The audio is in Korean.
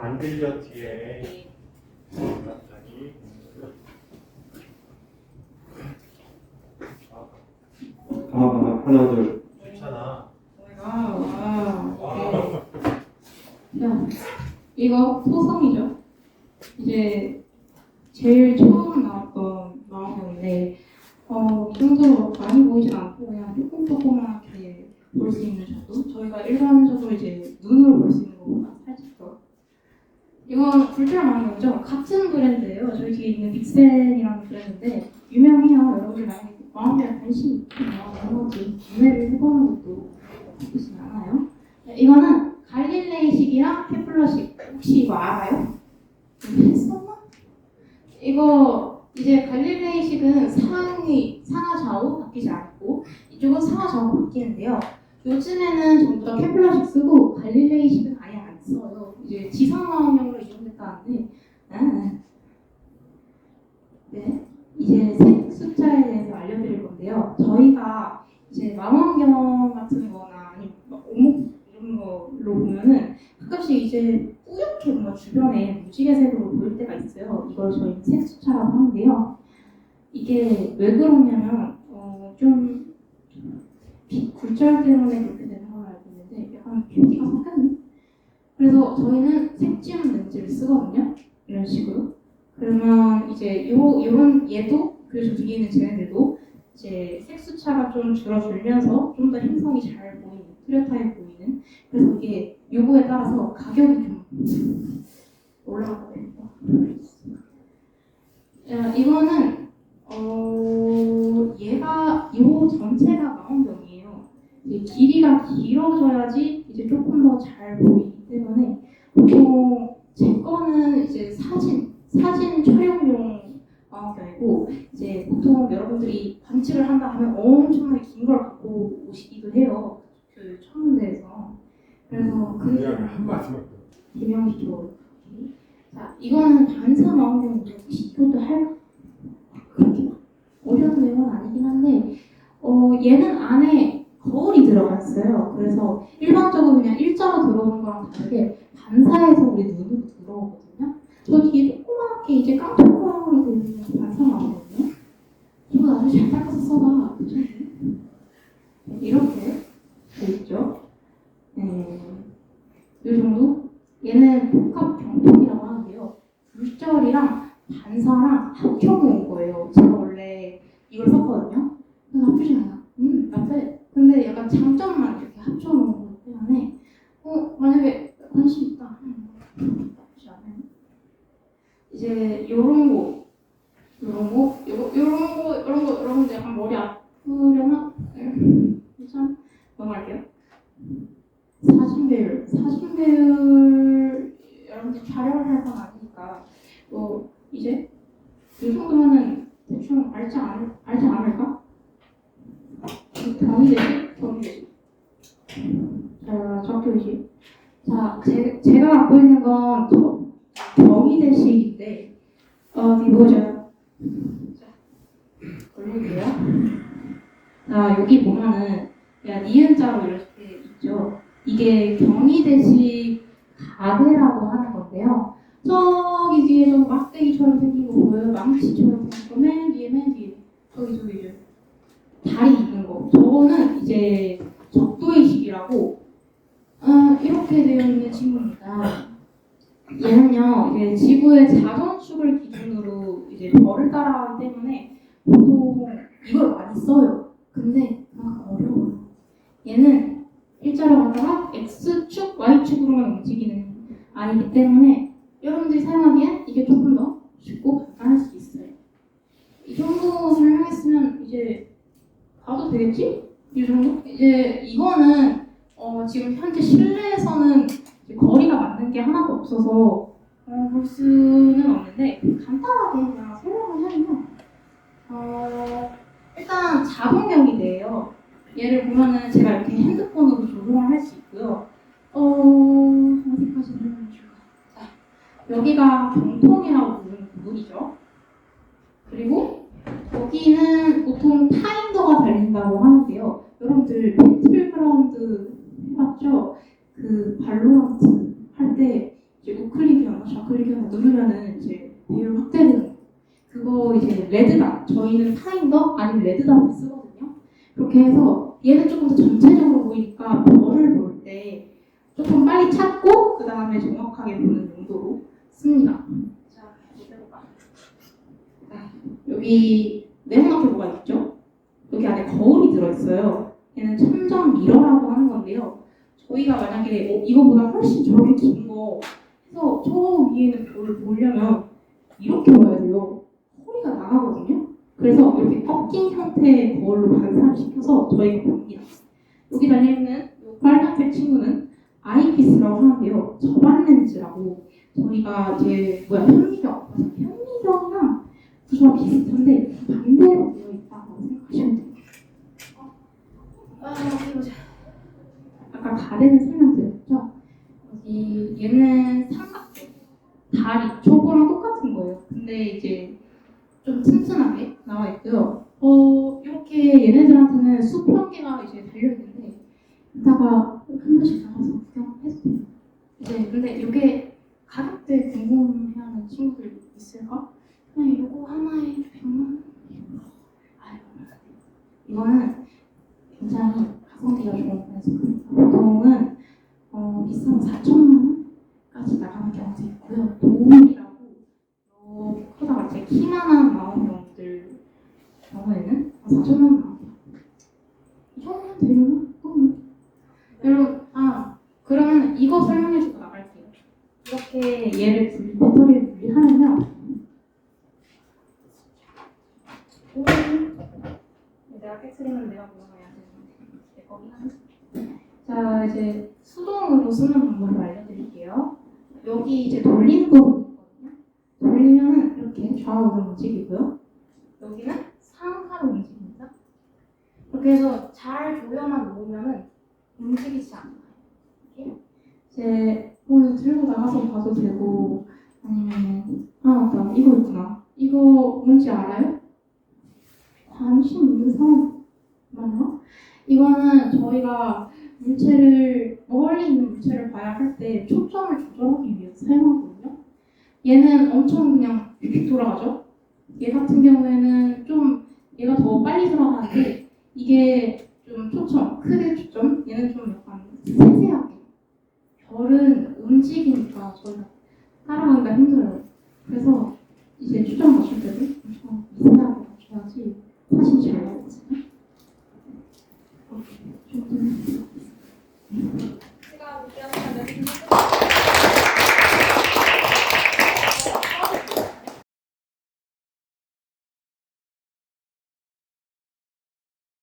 안 들려 뒤에 갑자기 아, 아, 하나, 둘. 괜찮아 와우, 와우. 네. 자, 이거 소성이죠. 이제 제일 처음 나왔던 망원경인데, 어, 이 정도로 많이 보이진 않고 그냥 조금 조그맣게 볼 수 있는 정도. 저희가 일반적으로 이제 눈으로 볼 수 있는. 이건 굴절 망원경이죠. 같은 브랜드예요. 저희 뒤에 있는 빅센이라는 브랜드인데 유명해요. 여러분들 많이 망원경에 관심 있으면 한번쯤 구매를 해보는 것도 나쁘지 않아요. 네, 이거는 갈릴레이식이랑 케플러식 혹시 이거 알아요? 이거 했었나? 이거 이제 갈릴레이식은 상이 상하 좌우 바뀌지 않고 이쪽은 상하 좌우 바뀌는데요. 요즘에는 전부 다 케플러식 쓰고 갈릴레이식은 아예 안 써요. 이제 지상망원 아, 네 이제 색 숫자에 대해서 알려드릴 건데요. 저희가 이제 망원경 같은 거나 아니면 막 오목 이런 걸로 보면은 가끔씩 이제 뿌옇게 뭔가 주변에 무지개 색으로 보일 때가 있어요. 이걸 저희는 색수차라고 하는데요. 이게 왜 그러냐면 어, 좀빛 굴절 때문에 그렇게 되는 걸 알고 있는데 약간 뷰티가 섞였네. 그래서 저희는 색지운 쓰거든요. 이런 식으로. 그러면 이제 요 요런 얘도 저 뒤에 있는 쟤네들도 이제 색수차가 좀 줄어들면서 좀 더 행성이 잘 보이는 뚜렷하게 보이는 그래서 이게 요거에 따라서 가격이 좀 올라가게 됩니다. 자, 이거는 어 얘가 요 전체가 망원경이에요. 길이가 길어져야지 이제 조금 더 잘 보통 제 거는 이제 사진 사진 촬영용 망원경이고 이제 보통 여러분들이 관측을 한다 하면 엄청나게 긴 걸 갖고 오시기도 해요. 그 천문대에서. 그래서 그 한마디만 비명시죠. 자, 이거는 반사 망원경인데 혹시 이것도? 그렇게 막 어려운 내용은 아니긴 한데 어, 얘는 안에 거울이 들어가 있어요. 그래서 일반적으로 그냥 일자로 들어오는 거랑 다르게 반사해서 우리 눈으로 들어오거든요. 저 뒤에 조그맣게 이제 깜짝 모양으로 되어 있는 게 반사 망원경이거든요. 이거 아주 잘 닦아서 써봐. 네, 이렇게 돼 있죠. 네. 이 정도? 얘는 복합 병통이라고 하는데요. 굴절이랑 반사랑 합쳐놓은 거예요. 제가 원래 이걸 썼거든요. 나쁘지 않아. 음, 나쁘. 근데 약간 장점만 이렇게 합쳐놓은 거기 때문에, 어, 만약에 관심 있다. 음, 나쁘지 않아요. 이제 요런 거, 요런 거, 요거, 요런 거, 요런 거, 요런 거 약간 머리 아프려나? 음, 일단 넘어갈게요. 사진 배율, 사진 배율 여러분들 촬영을 할건 아니니까 뭐 이제 이 정도면은 대충 알지 않 알지 않을까? 경의대시, 경의대시. 자, 적교시. 자, 제, 제가 갖고 있는 건 저, 경의대시인데 어디 보자. 자, 올릴게요. 자, 여기 보면은 야 니은자로 이렇게 있죠. 이게 경희대식 가대라고 하는 건데요. 저기 뒤에 좀 막대기처럼 생긴 거 보여요? 망치처럼 생긴 거 맨 뒤에 맨 뒤에 저기 저기 저기 다리 있는 거 저거는 이제 적도의식이라고 어, 이렇게 되어 있는 친구입니다. 얘는요 이제 지구의 자전축을 기준으로 이제 별을 따라가기 때문에 보통 이걸 많이 써요. 근데 막 어려워요. 얘는 일자로 가다가 X축, Y축으로만 움직이는 아니기 때문에 여러분들이 사용하기엔 이게 조금 더 쉽고 간단할 수 있어요. 이 정도 설명했으면 이제 봐도 되겠지? 이 정도? 이제 이거는 어, 지금 현재 실내에서는 맞는 게 하나도 없어서 어, 볼 수는 없는데 간단하게 그냥 설명을 하면 어, 일단 자동경이돼요 얘를 보면은 제가 이렇게 핸드폰으로 조종을 할 수 있고요. 어, 어디까지 설명해 줄까? 자, 여기가 병통이라고 부르는 부분이죠. 그리고 여기는 보통 타인더가 달린다고 하는데요. 여러분들 배틀그라운드 해봤죠? 그 발로란트 할때 이제 우클릭 누르면은 이제 배율 확대되는 거. 그거 이제 레드닷 저희는 파인더 아니면 레드닷을 쓰거든요. 그렇게 해서 얘는 조금 더 전체적으로 보이니까 별을 볼 때 조금 빨리 찾고 그 다음에 정확하게 보는 용도로 씁니다. 자. 네, 여기 네모나게 뭐가 있죠? 여기 안에 거울이 들어있어요. 얘는 천정 미러라고 하는 건데요. 저희가 만약에 어, 이거보다 훨씬 저렇게 긴 거 해서 저 위에는 별을 보려면 이렇게 봐야 돼요. 허리가 나가거든요. 그래서 이렇게 꺾인 형태의 거울로 반사를 시켜서 저희가 봅니다. 여기 달려있는 이 빨간색 친구는 아이피스라고 하는데요. 저반 렌즈라고 저희가 이제 뭐야 현미경 맞아 현미경이랑 구조가 비슷한데 반대로 되어 있다고 생각하시면 돼요. 어, 아 어디 보자. 아까 가래는 설명드렸죠? 여기 얘는 삼각대 다리 저거랑 똑같은 거예요. 근데 이제 좀 튼튼하게 나와 있고요. 어 이렇게 얘네들한테는 수평 개가 이제 달려 있는데 이따가 한 번씩 나가서 구경해주세요. 이제 근데 이게 가격대 궁금해하는 친구들 있을까? 그냥 이거 하나에 100만 아이고 이거는 굉장히 가성비가 좋은 편에서 보통은 어, 비싸면 4천만 원까지 나가는 경우도 있고요. 도움이라고 어, 크다가 제 키만한 마음병들 경우에는 4천만 원 되려나? 음. 여러분, 아 그러면 이거 설명해주고 나갈게요. 이렇게 얘를 분리, 배터리를 분리하면요. 오, 내가 깨트리면 내가 물어봐야 되는데 내 거긴 한데. 자 이제 수동으로 쓰는 방법을 알려드릴게요. 여기 이제 돌리는 부분이 있거든요. 돌리면은 이렇게 좌우로 움직이고요. 여기는 상하로. 이렇 게 해서 잘 조여만 놓으면은 움직이지 않아요. 이제 뭐 들고 나가서 봐도 되고 아니면 아 맞다 이거 있구나. 이거 뭔지 알아요? 관심 있는 사람 많나? 이거는 저희가 물체를 멀리 있는 물체를 봐야 할 때 초점을 조절하기 위해서 사용하거든요. 얘는 엄청 그냥 휙 돌아가죠. 얘 같은 경우에는 좀 얘가 더 빨리 돌아가는데 이게 좀 초점, 크게 초점, 얘는 좀 약간 세세하게. 별은 움직이니까 저는 따라가기가 힘들어요. 그래서 이제 초점 맞출 때도 엄청 세세하게 맞춰야지 사진 잘 알지. 네. 오케이. 좀